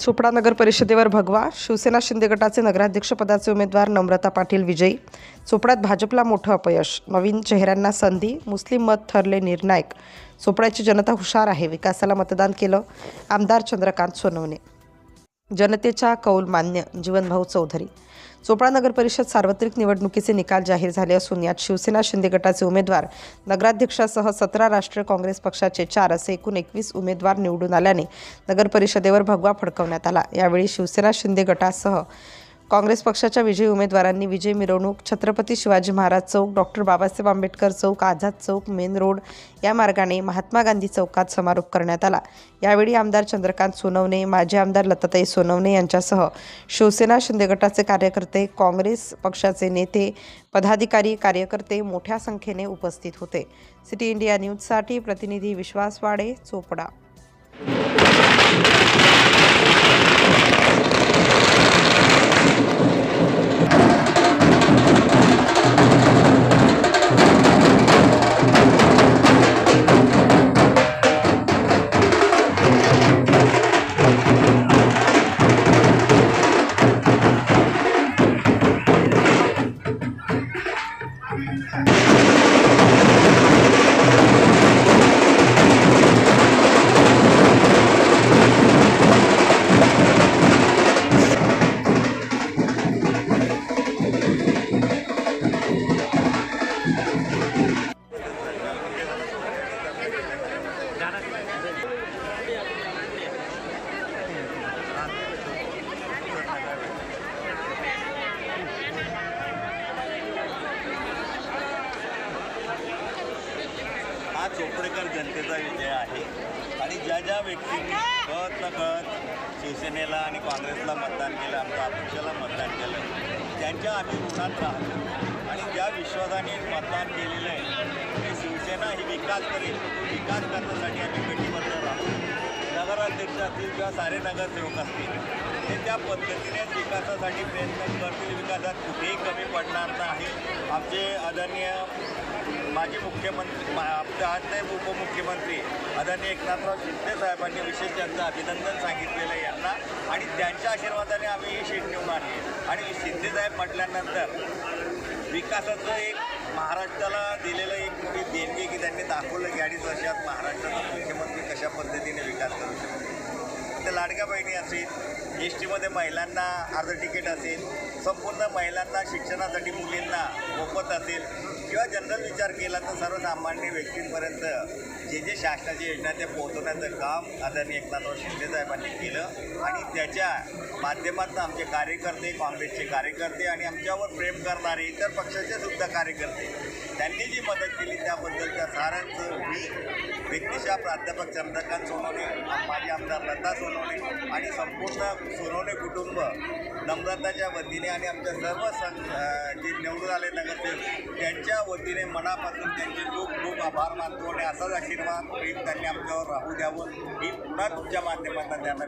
चोपडा नगर परिषदेवर भगवा. शिवसेना शिंदे गटाचे नगराध्यक्षपदाचे उमेदवार नम्रता पाटील विजयी. चोपड्यात भाजपला मोठं अपयश. नवीन चेहऱ्यांना संधी. मुस्लिम मत ठरले निर्णायक. चोपड्याची जनता हुशार आहे. विकासाला मतदान केलं. आमदार चंद्रकांत सोनवणे. जनतेचा कौल मान्य जीवनभाऊ चौधरी. चोपडा नगर परिषद सार्वत्रिक निवडणुकीचे निकाल जाहीर झाले असून यात शिवसेना शिंदे गटाचे उमेदवार नगराध्यक्षासह सतरा राष्ट्रीय काँग्रेस पक्षाचे चार असे एकूण एकवीस उमेदवार निवडून आल्याने नगर परिषदेवर भगवा फडकवण्यात आला. यावेळी शिवसेना शिंदे गटासह काँग्रेस पक्षाच्या विजयी उमेदवारांनी विजय मिरवणूक Chhatrapati Shivaji Maharaj Chowk doctor Babasaheb Ambedkar Chowk Azad Chowk main road या मार्गाने महात्मा गांधी चौकात समारोप करण्यात आला. यावेळी आमदार चंद्रकांत सोनवणे माजी आमदार लताताई सोनवणे यांच्यासह शिवसेना शिंदे गटाचे कार्यकर्ते काँग्रेस पक्षाचे नेते पदाधिकारी कार्यकर्ते मोठ्या संख्येने उपस्थित होते. सिटी इंडिया न्यूजसाठी प्रतिनिधी विश्वास वाडे चोपडा. चोपडेकर जनतेचा विजय आहे. आणि ज्या ज्या व्यक्तींनी कळत न कळत शिवसेनेला आणि काँग्रेसला मतदान केलं आमच्या अपक्षाला मतदान केलं त्यांच्या आम्ही ऋणात राहतो. विश्वासाने मतदान केलेलं आहे. आणि शिवसेना ही विकास करेल. तो विकास करण्यासाठी आम्ही कटिबद्ध राहतो नगराध्यक्ष असतील किंवा सारे नगरसेवक असतील ते त्या पद्धतीनेच विकासासाठी प्रयत्न करतील. विकासात कुठेही कमी पडणार नाही. आमचे आदरणीय माजी मुख्यमंत्री मा- आमचे आजचे उपमुख्यमंत्री आदरणीय एकनाथराव शिंदे साहेबांनी विशेष त्यांचं अभिनंदन सांगितलेलं आहे यांना. आणि त्यांच्या आशीर्वादाने आम्ही ही शीट निवडून आणली. आणि शिंदेसाहेब म्हटल्यानंतर विकासाचं एक महाराष्ट्राला दिलेलं एक मोठी देणगी की त्यांनी दाखवलं की अडीच वर्षात महाराष्ट्राचा मुख्यमंत्री कशा पद्धतीने विकास करू शकतो ते लाडक्या बहिणी असेल एस टीमध्ये महिलांना अर्ध तिकीट असेल संपूर्ण महिलांना शिक्षणासाठी मुलींना मोफत असेल किंवा जनरल विचार केला तर सर्वसामान्य व्यक्तींपर्यंत जे जे शासनाची योजना ते पोहोचवण्याचं काम आदरणीय एकनाथराव शिंदे साहेबांनी केलं. आणि त्याच्या माध्यमातून आमचे कार्यकर्ते काँग्रेसचे कार्यकर्ते आणि आमच्यावर प्रेम करणारे इतर पक्षाचे सुद्धा कार्यकर्ते त्यांनी जी मदत केली त्याबद्दलच्या सारांचं मी व्यक्तिशा प्राध्यापक चंद्रकांत सोनवणे माझे आमदार लता सोनवणे आणि संपूर्ण सोनवणे कुटुंब नम्रताच्या वतीने आणि आमच्या सर्व सं जे निवडून आले नगरसेवक त्यांच्या वतीने मनापासून त्यांचे खूप खूप आभार मानतो आणि असाच अखेर प्रेम त्यांनी आमच्यावर राहू द्यावं. ही पुन्हा तुमच्या माध्यमातून त्यांना